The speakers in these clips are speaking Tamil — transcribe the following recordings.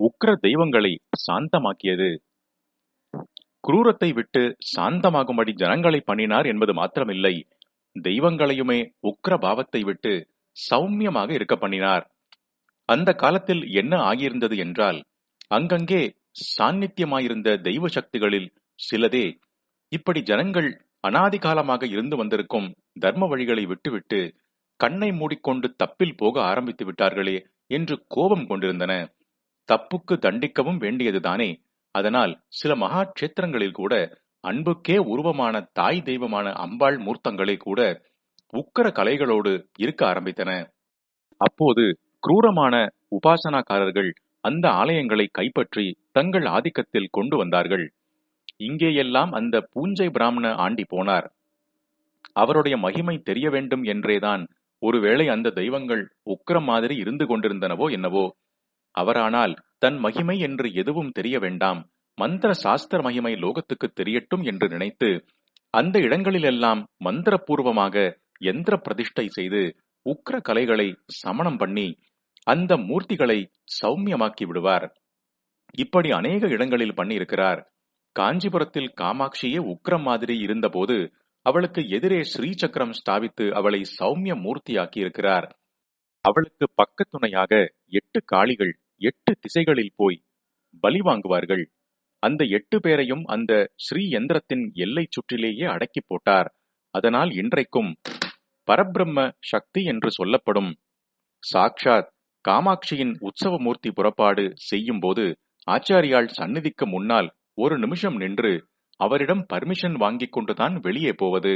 உக்கிர தெய்வங்களை சாந்தமாக்கியது. குரூரத்தை விட்டு சாந்தமாகும்படி ஜனங்களை பண்ணினார் என்பது மாத்திரமில்லை. தெய்வங்களையுமே உக்கிர பாவத்தை விட்டு சௌமியமாக இருக்க பண்ணினார். அந்த காலத்தில் என்ன ஆகியிருந்தது என்றால் அங்கங்கே சாநித்தியமாயிருந்த தெய்வ சக்திகளில் சிலதே இப்படி ஜனங்கள் அனாதி காலமாக இருந்து வந்திருக்கும் தர்ம வழிகளை விட்டுவிட்டு கண்ணை மூடிக்கொண்டு தப்பில் போக ஆரம்பித்து விட்டார்களே என்று கோபம் கொண்டிருந்தன. தப்புக்கு தண்டிக்கவும் வேண்டியதுதானே அதனால் சில மகா கஷேத்திரங்களில் கூட அன்புக்கே உருவமான தாய் தெய்வமான அம்பாள் மூர்த்தங்களே கூட உக்கர கலைகளோடு இருக்க ஆரம்பித்தன. அப்போது குரூரமான உபாசனாக்காரர்கள் அந்த ஆலயங்களை கைப்பற்றி தங்கள் ஆதிக்கத்தில் கொண்டு வந்தார்கள். இங்கேயெல்லாம் அந்த பூஞ்சை பிராமண ஆண்டி போனார். அவருடைய மகிமை தெரிய வேண்டும் என்றேதான் ஒருவேளை அந்த தெய்வங்கள் உக்கிரம் மாதிரி இருந்து கொண்டிருந்தனவோ என்னவோ அவரானால் தன் மகிமை என்று எதுவும் தெரிய வேண்டாம். மந்திர சாஸ்திர மகிமை லோகத்துக்கு தெரியட்டும் என்று நினைத்து அந்த இடங்களிலெல்லாம் மந்திரபூர்வமாக எந்திர பிரதிஷ்டை செய்து உக்ர கலைகளை சமணம் பண்ணி அந்த மூர்த்திகளை சௌமியமாக்கி விடுவார். இப்படி அநேக இடங்களில் பண்ணியிருக்கிறார். காஞ்சிபுரத்தில் காமாட்சியே உக்ரம் மாதிரி இருந்தபோது அவளுக்கு எதிரே ஸ்ரீ சக்கரம் ஸ்தாபித்து அவளை சௌமிய மூர்த்தியாக்கி இருக்கிறார் அவளுக்கு பக்கத்துணையாக எட்டு காளிகள் எட்டு திசைகளில் போய் பலி வாங்குவார்கள். அந்த எட்டு பேரையும் அந்த ஸ்ரீ யந்திரத்தின் எல்லை சுற்றிலேயே அடக்கி போட்டார். அதனால் இன்றைக்கும் பரபிரம்ம சக்தி என்று சொல்லப்படும். சாக்ஷாத் காமாட்சியின் உற்சவ மூர்த்தி புறப்பாடு செய்யும் போது ஆச்சாரியால் சந்நிதிக்கு முன்னால் ஒரு நிமிஷம் நின்று அவரிடம் பர்மிஷன் வாங்கிக் கொண்டுதான் வெளியே போவது.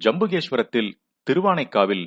ஜம்புகேஸ்வரத்தில் திருவானைக்காவில்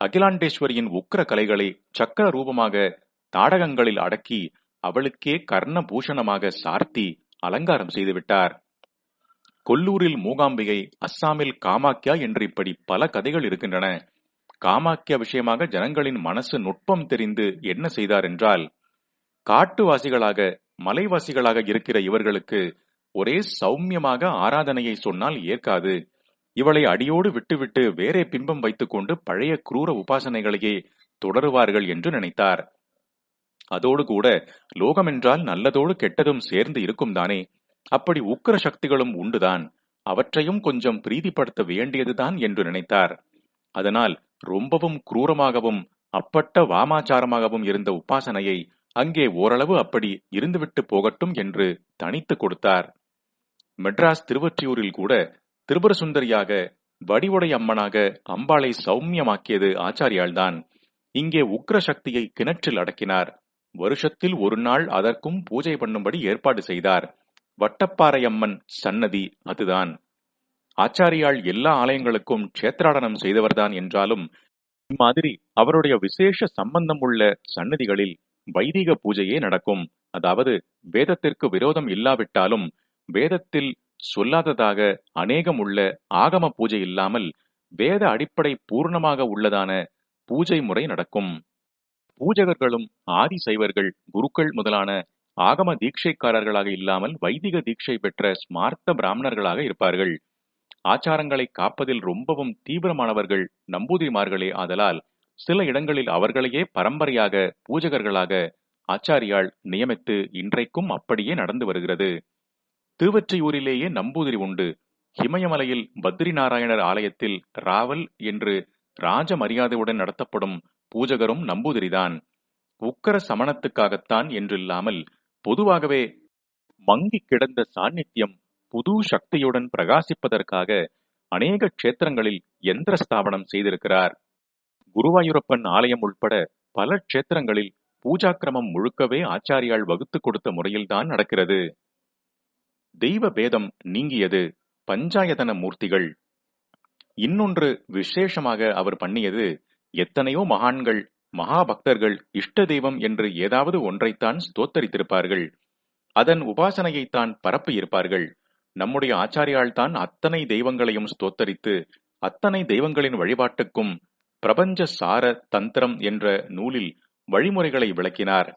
அகிலாண்டேஸ்வரியின் உக்கிர கலைகளை சக்கர ரூபமாக தாடகங்களில் அடக்கி அவளுக்கே கர்ண பூஷணமாக சார்த்தி அலங்காரம் செய்துவிட்டார் கொல்லூரில் மூகாம்பிகை அஸ்ஸாமில் காமாக்கியா என்று இப்படி பல கதைகள் இருக்கின்றன. காமாக்கியா விஷயமாக ஜனங்களின் மனசு நுட்பம் தெரிந்து என்ன செய்தார் என்றால் காட்டுவாசிகளாக மலைவாசிகளாக இருக்கிற இவர்களுக்கு ஒரே சௌமியமாக ஆராதனையை சொன்னால் ஏற்காது. இவளை அடியோடு விட்டுவிட்டு வேறே பிம்பம் வைத்துக்கொண்டு பழைய குரூர உபாசனைகளையே தொடருவார்கள் என்று நினைத்தார். அதோடு கூட லோகம் என்றால் நல்லதோடு கெட்டதும் சேர்ந்து இருக்கும் தானே? அப்படி உக்கிர சக்திகளும் உண்டுதான். அவற்றையும் கொஞ்சம் பிரீதிப்படுத்த வேண்டியதுதான் என்று நினைத்தார். அதனால் ரொம்பவும் குரூரமாகவும் அப்பட்ட வாமாச்சாரமாகவும் இருந்த உபாசனையை அங்கே ஓரளவு அப்படி இருந்துவிட்டு போகட்டும் என்று தனித்து கொடுத்தார். மெட்ராஸ் திருவொற்றியூரில் கூட திரிபுர சுந்தரியாக வடிவுடை அம்மனாக அம்பாளை சௌமியமாக்கியது ஆச்சாரியால்தான் இங்கே உக்ர சக்தியை கிணற்றில் அடக்கினார். வருஷத்தில் ஒரு நாள் அதற்கும் பூஜை பண்ணும்படி ஏற்பாடு செய்தார். வட்டப்பாறை அம்மன் சன்னதி அதுதான். ஆச்சாரியால் எல்லா ஆலயங்களுக்கும் கஷேத்ராடனம் செய்தவர்தான் என்றாலும் இம்மாதிரி அவருடைய விசேஷ சம்பந்தம் உள்ள சன்னதிகளில் வைதிக பூஜையே நடக்கும். அதாவது வேதத்திற்கு விரோதம் இல்லாவிட்டாலும் வேதத்தில் சொல்லாததாக அநேகம் உள்ள ஆகம பூஜை இல்லாமல் வேத அடிப்படை பூர்ணமாக உள்ளதான பூஜை முறை நடக்கும். பூஜகர்களும் ஆதி சைவர்கள் குருக்கள் முதலான ஆகம தீட்சைக்காரர்களாக இல்லாமல் வைதிக தீட்சை பெற்ற ஸ்மார்த்த பிராமணர்களாக இருப்பார்கள். ஆச்சாரங்களை காப்பதில் ரொம்பவும் தீவிரமானவர்கள் நம்பூதிரிமார்களே ஆதலால் சில இடங்களில் அவர்களையே பரம்பரையாக பூஜகர்களாக ஆச்சாரியால் நியமித்து இன்றைக்கும் அப்படியே நடந்து வருகிறது. திருவற்றியூரிலேயே நம்பூதிரி உண்டு. ஹிமயமலையில் பத்ரி நாராயணர் ஆலயத்தில் ராவல் என்று ராஜ மரியாதையுடன் நடத்தப்படும் பூஜகரும் நம்பூதிரிதான். உக்கர சமணத்துக்காகத்தான் என்றில்லாமல் பொதுவாகவே மங்கி கிடந்த சாநித்தியம் புது சக்தியுடன் பிரகாசிப்பதற்காக அநேக க்ஷேத்திரங்களில் யந்திர ஸ்தாபனம் செய்திருக்கிறார். குருவாயூரப்பன் ஆலயம் உள்பட பல க்ஷேத்திரங்களில் பூஜாக்கிரமம் முழுக்கவே ஆச்சாரியால் வகுத்து கொடுத்த முறையில்தான் நடக்கிறது. தெய்வ பேதம் நீங்கியது பஞ்சாயதன மூர்த்திகள். இன்னொன்று விசேஷமாக அவர் பண்ணியது எத்தனையோ மகான்கள் மகாபக்தர்கள் இஷ்ட தெய்வம் என்று ஏதாவது ஒன்றைத்தான் ஸ்தோத்தரித்திருப்பார்கள். அதன் உபாசனையைத்தான் பரப்பி இருப்பார்கள் நம்முடைய ஆச்சாரியால் தான் அத்தனை தெய்வங்களையும் ஸ்தோத்தரித்து அத்தனை தெய்வங்களின் வழிபாட்டுக்கும் பிரபஞ்ச சார தந்திரம் என்ற நூலில் வழிமுறைகளை விளக்கினார்.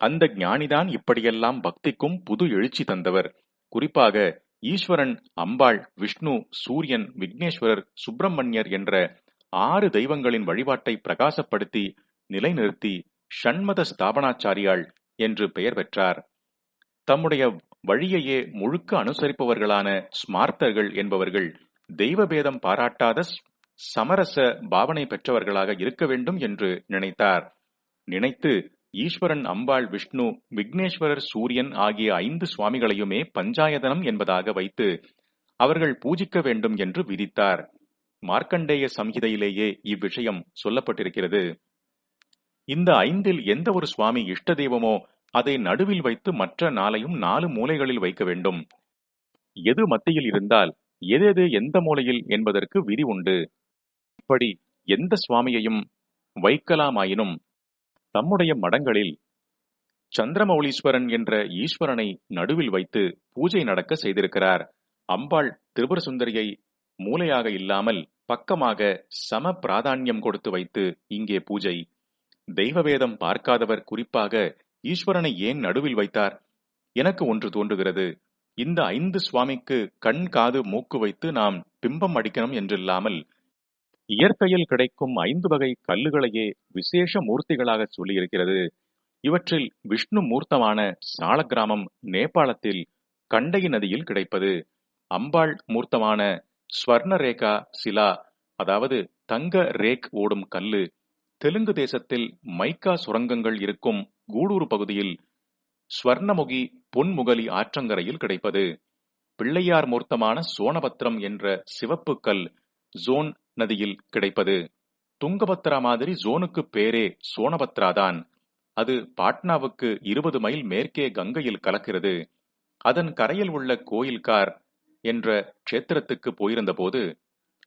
அந்த ஞானிதான் இப்படியெல்லாம் பக்திக்கும் புது எழுச்சி தந்தவர். குறிப்பாக ஈஸ்வரன் அம்பாள் விஷ்ணு சூரியன் விக்னேஸ்வரர் சுப்பிரமணியர் என்ற ஆறு தெய்வங்களின் வழிபாட்டை பிரகாசப்படுத்தி நிலைநிறுத்தி ஷண்மத ஸ்தாபனாச்சாரியாள் என்று பெயர் பெற்றார். தம்முடைய வழியையே முழுக்க அனுசரிப்பவர்களான ஸ்மார்த்தர்கள் என்பவர்கள் தெய்வபேதம் பாராட்டாத சமரச பாவனை பெற்றவர்களாக இருக்க வேண்டும் என்று நினைத்தார். நினைத்து ஈஸ்வரன் அம்பாள் விஷ்ணு விக்னேஸ்வரர் சூரியன் ஆகிய ஐந்து சுவாமிகளையுமே பஞ்சாயதனம் என்பதாக வைத்து அவர்கள் பூஜிக்க வேண்டும் என்று விதித்தார். மார்க்கண்டேய சம்ஹிதையிலேயே இவ்விஷயம் சொல்லப்பட்டிருக்கிறது. இந்த ஐந்தில் எந்த ஒரு சுவாமி இஷ்ட தெய்வமோ அதை நடுவில் வைத்து மற்ற நாளையும் நாலு மூலைகளில் வைக்க வேண்டும். எது மத்தியில் இருந்தால் எதெது எந்த மூலையில் என்பதற்கு விதி உண்டு. இப்படி எந்த சுவாமியையும் வைக்கலாமாயினும் தம்முடைய மடங்களில் சந்திரமௌலீஸ்வரன் என்ற ஈஸ்வரனை நடுவில் வைத்து பூஜை நடக்க செய்திருக்கிறார். அம்பாள் திரிபுர சுந்தரியை மூலையாக இல்லாமல் பக்கமாக சம பிராதான்யம் கொடுத்து வைத்து இங்கே பூஜை. தெய்வவேதம் பார்க்காதவர் குறிப்பாக ஈஸ்வரனை ஏன் நடுவில் வைத்தார்? எனக்கு ஒன்று தோன்றுகிறது. இந்த ஐந்து சுவாமிக்கு கண் காது மூக்கு வைத்து நாம் பிம்பம் அடிக்கணும் என்றில்லாமல் இயற்கையில் கிடைக்கும் ஐந்து வகை கல்லுகளையே விசேஷ மூர்த்திகளாக சொல்லியிருக்கிறது. இவற்றில் விஷ்ணு மூர்த்தமான சாலக்கிராமம் நேபாளத்தில் கண்டகி நதியில் கிடைப்பது. அம்பாள் மூர்த்தமான ஸ்வர்ணரேகா சிலா அதாவது தங்க ரேக் ஓடும் கல்லு தெலுங்கு தேசத்தில் மைக்கா சுரங்கங்கள் இருக்கும் கூடூர் பகுதியில் ஸ்வர்ணமுகி பொன்முகலி ஆற்றங்கரையில் கிடைப்பது. பிள்ளையார் மூர்த்தமான சோனபத்திரம் என்ற சிவப்பு கல் ஜோன் நதியில் கிடைப்பது. துங்கபத்ரா மாதிரி ஜோனுக்கு பேரே சோனபத்ரா தான். அது பாட்னாவுக்கு இருபது மைல் மேற்கே கங்கையில் கலக்கிறது. அதன் கரையில் உள்ள கோயில்கார் என்ற க்ஷேத்திரத்துக்கு போயிருந்தபோது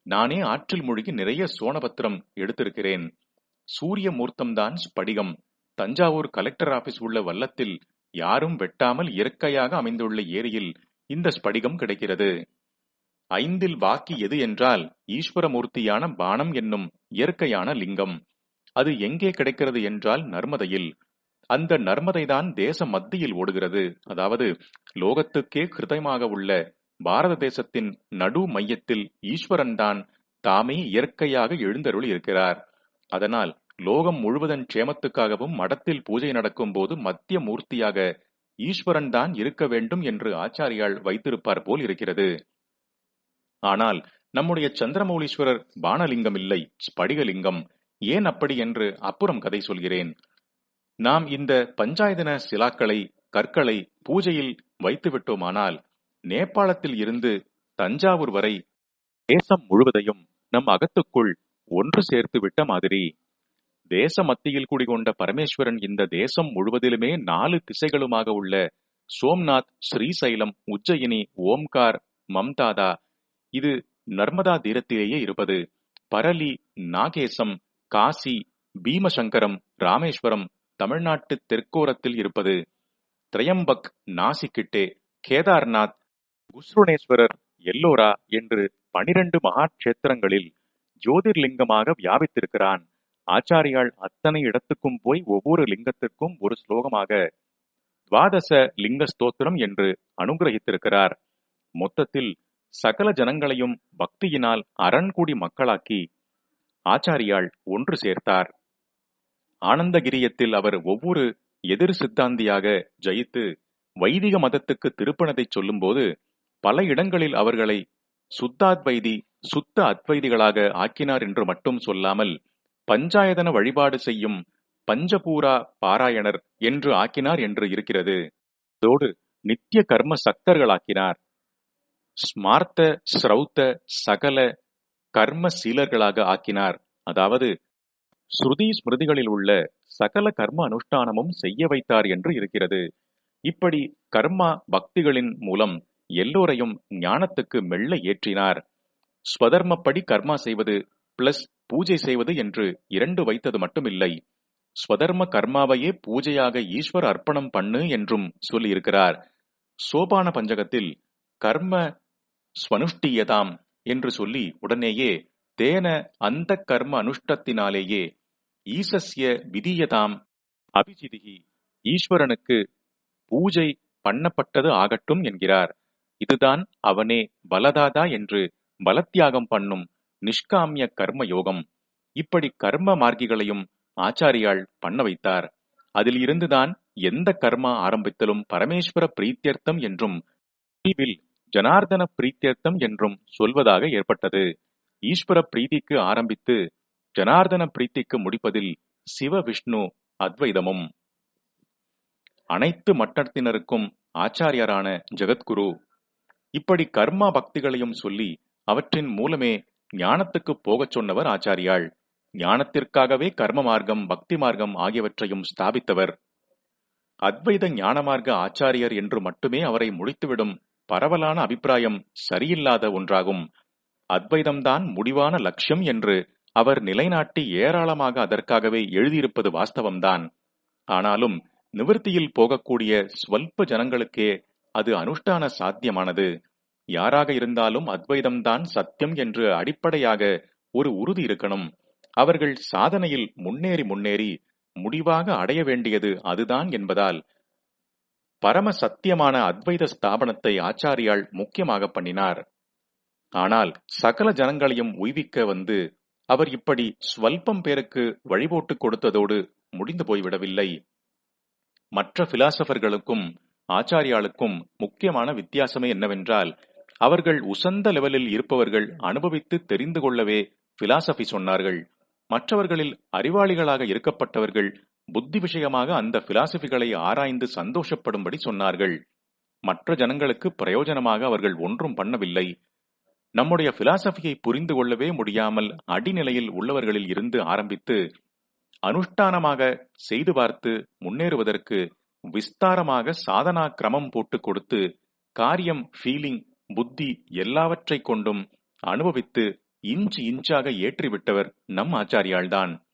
நானே ஆற்றில் மூழ்கி நிறைய சோனபத்திரம் எடுத்திருக்கிறேன். சூரிய மூர்த்தம்தான் ஸ்படிகம். தஞ்சாவூர் கலெக்டர் ஆபீஸ் உள்ள வல்லத்தில் யாரும் வெட்டாமல் இயற்கையாக அமைந்துள்ள ஏரியில் இந்த ஸ்படிகம் கிடைக்கிறது. ஐந்தில் வாக்கி எது என்றால் ஈஸ்வரமூர்த்தியான பானம் என்னும் இயற்கையான லிங்கம். அது எங்கே கிடைக்கிறது என்றால் நர்மதையில். அந்த நர்மதைதான் தேச மத்தியில் ஓடுகிறது. அதாவது லோகத்துக்கே கிருதயமாக உள்ள பாரத தேசத்தின் நடு மையத்தில் ஈஸ்வரன் தான் தாமே இயற்கையாக எழுந்தருள் இருக்கிறார். அதனால் லோகம் முழுவதன் க்ஷேமத்துக்காகவும் மடத்தில் பூஜை நடக்கும் போது மத்திய மூர்த்தியாக ஈஸ்வரன் தான் இருக்க வேண்டும் என்று ஆச்சாரியால் வைத்திருப்பார் போல் இருக்கிறது. ஆனால் நம்முடைய சந்திரமௌலீஸ்வரர் பானலிங்கம் இல்லை ஸ்படிகலிங்கம். ஏன் அப்படி என்று அப்புறம் கதை சொல்கிறேன். நாம் இந்த பஞ்சாயதன சிலாக்களை கற்களை பூஜையில் வைத்து விட்டோமானால் நேபாளத்தில் இருந்து தஞ்சாவூர் வரை தேசம் முழுவதையும் நம் அகத்துக்குள் ஒன்று சேர்த்து விட்ட மாதிரி. தேச மத்தியில் குடிகொண்ட பரமேஸ்வரன் இந்த தேசம் முழுவதிலுமே நாலு திசைகளுமாக உள்ள சோம்நாத் ஸ்ரீசைலம் உஜ்ஜயினி ஓம்கார் மம்தாதா. இது நர்மதா தீரத்திலேயே இருப்பது. பரலி நாகேசம் காசி பீமசங்கரம் ராமேஸ்வரம் தமிழ்நாட்டு தெற்கோரத்தில் இருப்பது. திரையம்பக் நாசிக்கிட்டே கேதார்நாத் குஸ்ருணேஸ்வரர் எல்லோரா என்று பனிரெண்டு மகாட்சேத்திரங்களில் ஜோதிர்லிங்கமாக வியாபித்திருக்கிறான். ஆச்சாரியால் அத்தனை இடத்துக்கும் போய் ஒவ்வொரு லிங்கத்திற்கும் ஒரு ஸ்லோகமாக துவாதச லிங்க ஸ்தோத்திரம் என்று அனுகிரகித்திருக்கிறார். மொத்தத்தில் சகல ஜனங்களையும் பக்தியினால் அரண்குடி மக்களாக்கி ஆச்சாரியால் ஒன்று சேர்த்தார். ஆனந்தகிரியத்தில் அவர் ஒவ்வொரு எதிர் சித்தாந்தியாக ஜெயித்து வைதிக மதத்துக்கு திருப்பணத்தை சொல்லும்போது பல இடங்களில் அவர்களை சுத்தாத்வைதி சுத்த அத்வைதிகளாக ஆக்கினார் என்று மட்டும் சொல்லாமல் பஞ்சாயதன வழிபாடு செய்யும் பஞ்சபூரா பாராயணர் என்று ஆக்கினார் என்று இருக்கிறது. அதோடு நித்திய கர்ம சக்தர்களாக்கினார். ஸ்மார்த்த ஸ்ரௌத்த சகல கர்ம சீலர்களாக ஆக்கினார். அதாவது ஸ்ருதி ஸ்மிருதிகளில் உள்ள சகல கர்ம அனுஷ்டானமும் செய்ய வைத்தார் என்று இருக்கிறது. இப்படி கர்மா பக்திகளின் மூலம் எல்லோரையும் ஞானத்துக்கு மெல்ல ஏற்றினார். ஸ்வதர்மப்படி கர்மா செய்வது பிளஸ் பூஜை செய்வது என்று இரண்டு வைத்தது மட்டுமில்லை. ஸ்வதர்ம கர்மாவையே பூஜையாக ஈஸ்வர அர்ப்பணம் பண்ணு என்றும் சொல்லியிருக்கிறார். சோபான பஞ்சகத்தில் கர்ம ஸ்வனுஷ்டியதாம் என்று சொல்லி உடனேயே தேன அந்த கர்ம அனுஷ்டத்தினாலேயே ஈசஸ்ய விதியதாம் அபிஜிதிகி ஈஸ்வரனுக்கு பூஜை பண்ணப்பட்டது ஆகட்டும் என்கிறார். இதுதான் அவனே பலதாதா என்று பலத்தியாகம் பண்ணும் நிஷ்காமிய கர்ம யோகம் இப்படி கர்ம மார்க்கிகளையும் ஆச்சாரியால் பண்ண வைத்தார். அதில் இருந்துதான் எந்த கர்மா ஆரம்பித்தலும் பரமேஸ்வர பிரீத்தியர்த்தம் என்றும் முடிவில் ஜனார்தன பிரீத்தியர்த்தம் என்றும் சொல்வதாக ஏற்பட்டது. ஈஸ்வர பிரீதிக்கு ஆரம்பித்து ஜனார்தன பிரீத்திக்கு முடிப்பதில் சிவ விஷ்ணு அத்வைதமும். அனைத்து மட்டத்தினருக்கும் ஆச்சாரியரான ஜெகத்குரு இப்படி கர்மா பக்திகளையும் சொல்லி அவற்றின் மூலமே ஞானத்துக்கு போகச் சொன்னவர் ஆச்சாரியாள். ஞானத்திற்காகவே கர்ம மார்க்கம் பக்தி மார்க்கம் ஆகியவற்றையும் ஸ்தாபித்தவர். அத்வைத ஞானமார்க்க ஆச்சாரியர் என்று மட்டுமே அவரை முடித்துவிடும் பரவலான அபிப்பிராயம் சரியில்லாத ஒன்றாகும். அத்வைதம்தான் முடிவான லட்சியம் என்று அவர் நிலைநாட்டி ஏராளமாக அதற்காகவே எழுதியிருப்பது வாஸ்தவம்தான். ஆனாலும் நிவர்த்தியில் போகக்கூடிய ஸ்வல்ப ஜனங்களுக்கே அது அனுஷ்டான சாத்தியமானது. யாராக இருந்தாலும் அத்வைதம்தான் சத்தியம் என்று அடிப்படையாக ஒரு உறுதி இருக்கணும். அவர்கள் சாதனையில் முன்னேறி முன்னேறி முடிவாக அடைய வேண்டியது அதுதான் என்பதால் பரம சத்தியமான அத்வைத ஸ்தாபனத்தை ஆச்சாரியால் முக்கியமாக பண்ணினார். ஆனால் சகல ஜனங்களையும் உய்விக்க வந்து அவர் இப்படி ஸ்வல்பம் பேருக்கு வழிபோட்டு கொடுத்ததோடு முடிந்து போய்விடவில்லை. மற்ற பிலாசபர்களுக்கும் ஆச்சாரியாளுக்கும் முக்கியமான வித்தியாசமே என்னவென்றால் அவர்கள் உசந்த லெவலில் இருப்பவர்கள் அனுபவித்து தெரிந்து கொள்ளவே பிலாசபி சொன்னார்கள். மற்றவர்களில் அறிவாளிகளாக இருக்கப்பட்டவர்கள் புத்தி விஷயமாக அந்த பிலாசபிகளை ஆராய்ந்து சந்தோஷப்படும்படி சொன்னார்கள். மற்ற ஜனங்களுக்கு பிரயோஜனமாக அவர்கள் ஒன்றும் பண்ணவில்லை. நம்முடைய பிலாசபியை புரிந்து கொள்ளவே முடியாமல் அடிநிலையில் உள்ளவர்களில் இருந்து ஆரம்பித்து அனுஷ்டானமாக செய்து பார்த்து முன்னேறுவதற்கு விஸ்தாரமாக சாதனா கிரமம் போட்டு கொடுத்து காரியம் ஃபீலிங் புத்தி எல்லாவற்றை கொண்டும் அனுபவித்து இன்ச் இன்ச்சாக ஏற்றிவிட்டவர் நம் ஆச்சாரியாள்தான்.